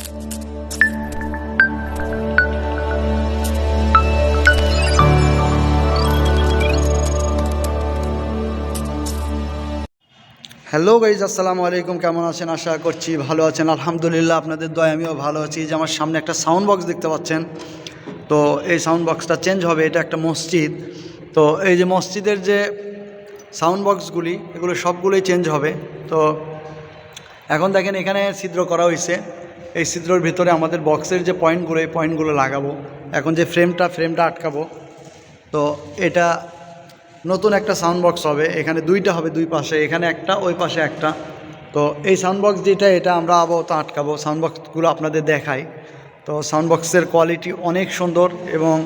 Hello guys আসসালামু আলাইকুম কেমন আছেন? আশা করছি ভালো আছেন। আলহামদুলিল্লাহ, আপনাদের দয় আমিও ভালো আছি। যে আমার সামনে একটা সাউন্ড বক্স দেখতে পাচ্ছেন। তো এই সাউন্ড বক্সটা চেঞ্জ হবে। এটা একটা মসজিদ। তো এই যে মসজিদের যে সাউন্ড বক্সগুলি এগুলো সবগুলোই চেঞ্জ হবে। তো এখন দেখেন, এখানে ছিদ্র করা হয়েছে এই ছিদ্রর ভিতরে আমাদের বক্সের যে পয়েন্টগুলো এই পয়েন্টগুলো লাগাবো। এখন যে ফ্রেমটা ফ্রেমটা আটকাবো। তো এটা নতুন একটা সাউন্ড বক্স হবে। এখানে দুইটা হবে দুই পাশে, এখানে একটা, ওই পাশে একটা। তো এই সাউন্ড বক্স যেটা, এটা আমরা আবহাওয়া আটকাবো। সাউন্ড বক্সগুলো আপনাদের দেখাই। তো সাউন্ড বক্সের কোয়ালিটি অনেক সুন্দর এবং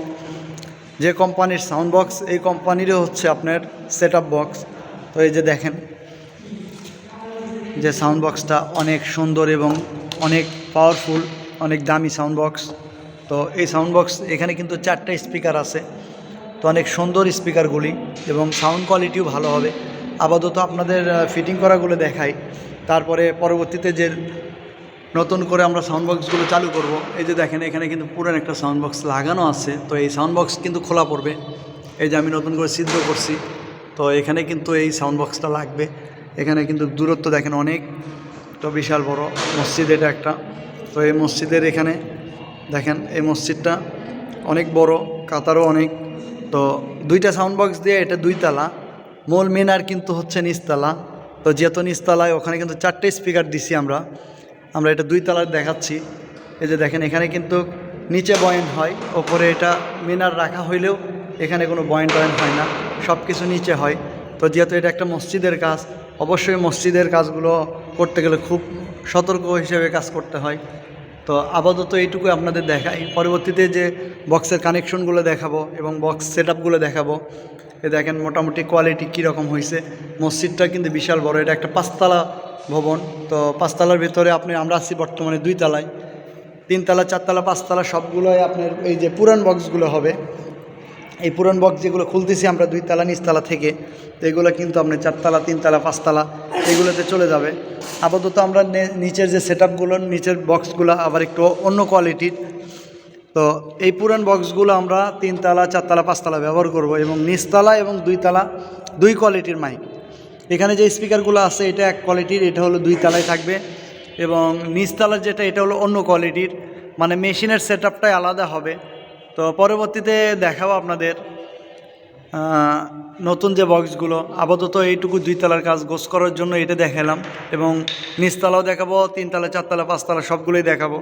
যে কোম্পানির সাউন্ড বক্স এই কোম্পানিরও হচ্ছে আপনার সেট বক্স তো এই যে দেখেন, যে সাউন্ড বক্সটা অনেক সুন্দর এবং অনেক পাওয়ারফুল অনেক দামি সাউন্ড বক্স তো এই সাউন্ড বক্স এখানে কিন্তু চারটা স্পিকার আছে। তো অনেক সুন্দর স্পিকারগুলি এবং সাউন্ড কোয়ালিটিও ভালো হবে। আপাতত আপনাদের ফিটিং করাগুলো দেখাই। তারপরে পরবর্তীতে যে নতুন করে আমরা সাউন্ড বক্সগুলো চালু করব, এই যে দেখেন এখানে কিন্তু পুরান একটা সাউন্ড বক্স লাগানো আছে। তো এই সাউন্ড বক্স কিন্তু খোলা পড়বে। এই যে আমি নতুন করে সিদ্ধ করছি। তো এখানে কিন্তু এই সাউন্ড বক্সটা লাগবে। এখানে কিন্তু দূরত্ব দেখেন অনেক। তো বিশাল বড় মসজিদ এটা একটা। তো এই মসজিদের এখানে দেখেন, এই মসজিদটা অনেক বড়, কাতারও অনেক। তো দুইটা সাউন্ড বক্স দিয়ে এটা দুইতলা। মূল মিনার কিন্তু হচ্ছে নিচতলা। তো যেহেতু নিচতলায় ওখানে কিন্তু চারটে স্পিকার দিছি আমরা আমরা এটা দুই তলার দেখাচ্ছি। এই যে দেখেন, এখানে কিন্তু নিচে বয়েন্ট হয়, ওপরে এটা মিনার রাখা হইলেও এখানে কোনো বয়েন্ট টয়েন্ট হয় না সব কিছু নিচে হয়। তো যেহেতু এটা একটা মসজিদের কাজ, অবশ্যই মসজিদের কাজগুলো করতে গেলে খুব সতর্ক হিসেবে কাজ করতে হয়। তো আপাতত এইটুকু আপনাদের দেখাই। পরবর্তীতে যে বক্সের কানেকশনগুলো দেখাবো এবং বক্স সেট আপগুলো দেখাবো, এ দেখেন মোটামুটি কোয়ালিটি কীরকম হয়েছে মসজিদটা কিন্তু বিশাল বড়, এটা একটা পাঁচতলা ভবন। তো পাঁচতলার ভিতরে আপনি, আমরা আছি বর্তমানে দুই তলায় তিনতলা, চারতলা, পাঁচতলা সবগুলোই আপনার এই যে পুরান বক্সগুলো হবে। এই পুরান বক্স যেগুলো খুলতেছি আমরা, দুই তালা নিচতলা থেকে, তো এগুলো কিন্তু আপনার চারতলা তিনতলা পাঁচতলা এগুলোতে চলে যাবে। আপাতত আমরা নিচের যে সেট আপগুলো নিচের বক্সগুলো আবার একটু অন্য কোয়ালিটির তো এই পুরান বক্সগুলো আমরা তিনতলা চারতলা পাঁচতলা ব্যবহার করব এবং নিচতলা এবং দুইতলা দুই কোয়ালিটির মাইক এখানে যে স্পিকারগুলো আছে, এটা এক কোয়ালিটির এটা হলো দুই তলায় থাকবে এবং নিচতলার যেটা, এটা হলো অন্য কোয়ালিটির মানে মেশিনের সেট আলাদা হবে। তো পরবর্তীতে দেখাবো আপনাদের নতুন যে বক্সগুলো আপাতত এইটুকু দুই তলার কাজ গোস করার জন্য এটা দেখালাম এবং নিচতলাও দেখাবো, তিনতলা, চারতলা, পাঁচতলা সবগুলোই দেখাবো।